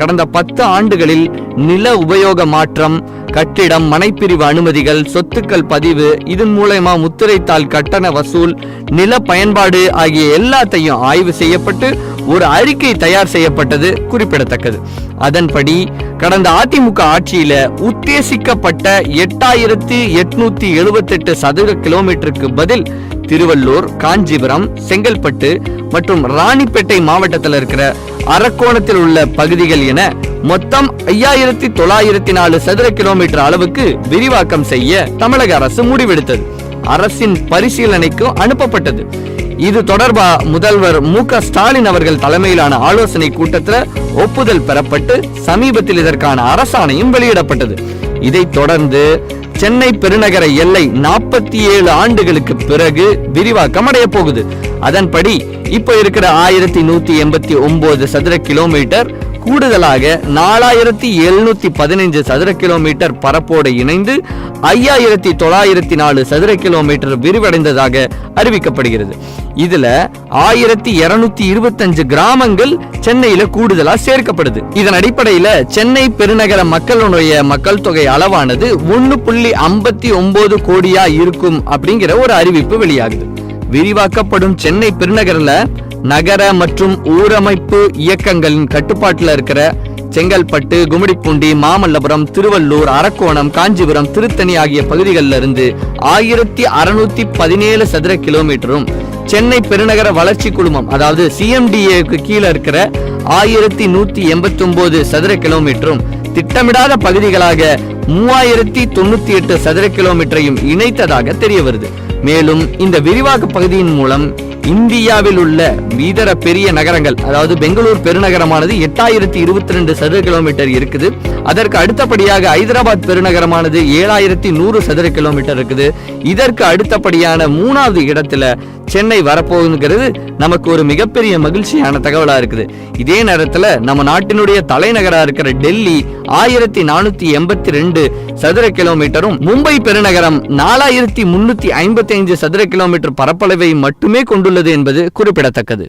கடந்த பத்து ஆண்டுகளில் நில உபயோக மாற்றம் கட்டிடம் மனைப்பிரிவு அனுமதிகள் சொத்துக்கள் பதிவு இதன் மூலயமா முத்திரைத்தாள் கட்டண வசூல் நில பயன்பாடு ஆகிய எல்லாத்தையும் ஆய்வு செய்யப்பட்டு ஒரு அறிக்கை தயார் செய்யப்பட்டது குறிப்பிடத்தக்கது. அதன்படி கடந்த அதிமுக ஆட்சியில உத்தேசிக்கப்பட்ட எட்டாயிரத்தி எட்நூத்தி எழுபத்தெட்டு சதுர கிலோமீட்டருக்கு பதில் திருவள்ளூர் காஞ்சிபுரம் செங்கல்பட்டு மற்றும் ராணிப்பேட்டை மாவட்டத்தில் இருக்கிற அரக்கோணத்தில் உள்ள பகுதிகள் என மொத்தம் ஐயாயிரத்தி தொள்ளாயிரத்தி நாலு சதுர கிலோமீட்டர் அளவுக்கு விரிவாக்கம் செய்ய தமிழக அரசு முடிவெடுத்தது. அரசின் பரிசீலனைக்கு அனுப்பப்பட்டது. இது தொடர்பா முதல்வர் மு க ஸ்டாலின் அவர்கள் தலைமையிலான ஆலோசனை கூட்டத்தில் ஒப்புதல் பெறப்பட்டு சமீபத்தில் இதற்கான அரசாணையும் வெளியிடப்பட்டது. இதைத் தொடர்ந்து சென்னை பெருநகர எல்லை நாற்பத்தி ஏழு ஆண்டுகளுக்கு பிறகு விரிவாக்கம் அடைய போகுது. அதன்படி இப்போ இருக்கிற ஆயிரத்தி நூத்தி எண்பத்தி ஒன்பது சதுர கிலோமீட்டர் கூடுதலாக நாலாயிரத்தி எழுநூத்தி பதினைஞ்சு சதுர கிலோமீட்டர் பரப்போடு இணைந்து ஐயாயிரத்தி தொள்ளாயிரத்தி நாலு சதுர கிலோமீட்டர் விரிவடைந்ததாக அறிவிக்கப்படுகிறது. இதுல ஆயிரத்தி இருநூத்தி இருபத்தஞ்சு கிராமங்கள் சென்னையில கூடுதலா சேர்க்கப்படுது. இதன் அடிப்படையில சென்னை பெருநகர மக்களுடைய மக்கள் தொகை அளவானது ஒன்னு புள்ளி ஐம்பத்தி ஒன்பது கோடியா இருக்கும் அப்படிங்கிற ஒரு அறிவிப்பு வெளியாகுது. விரிவாக்கப்படும் சென்னை பெருநகரில் நகர மற்றும் ஊரமைப்பு இயக்கங்களின் கட்டுப்பாட்டில் இருக்கிற செங்கல்பட்டு கும்மிடிப்பூண்டி மாமல்லபுரம் திருவள்ளூர் அரக்கோணம் காஞ்சிபுரம் திருத்தணி ஆகிய பகுதிகளில் இருந்து ஆயிரத்தி அறுநூத்தி பதினேழு சதுர கிலோமீட்டரும் சென்னை பெருநகர வளர்ச்சி குழுமம் அதாவது சிஎம்டிஏக்கு கீழே இருக்கிற ஆயிரத்தி நூத்தி எண்பத்தி ஒன்பது சதுர கிலோமீட்டரும் திட்டமிடாத பகுதிகளாக மூவாயிரத்தி தொண்ணூத்தி எட்டு சதுர கிலோமீட்டரையும் இணைத்ததாக தெரிய வருது மேலும் இந்த விரிவாக்க பகுதியின் மூலம் இந்தியாவில் உள்ள இதர பெரிய நகரங்கள் அதாவது பெங்களூர் பெருநகரமானது எட்டாயிரத்தி இருபத்தி ரெண்டு சதுர கிலோமீட்டர் இருக்குது. அதற்கு அடுத்தபடியாக ஹைதராபாத் பெருநகரமானது ஏழாயிரத்தி நூறு சதுர கிலோமீட்டர் இருக்குது. இதற்கு அடுத்தபடியான மூணாவது இடத்துல சென்னை வரப்போகுங்கிறது நமக்கு ஒரு மிகப்பெரிய மகிழ்ச்சியான தகவலா இருக்குது. இதே நேரத்துல நம்ம நாட்டினுடைய தலைநகரா இருக்கிற டெல்லி ஆயிரத்தி நானூத்தி எண்பத்தி ரெண்டு சதுர கிலோமீட்டரும் மும்பை பெருநகரம் நாலாயிரத்தி முன்னூத்தி ஐம்பத்தி ஐந்து சதுர கிலோமீட்டர் பரப்பளவை மட்டுமே கொண்டுள்ளது என்பது குறிப்பிடத்தக்கது.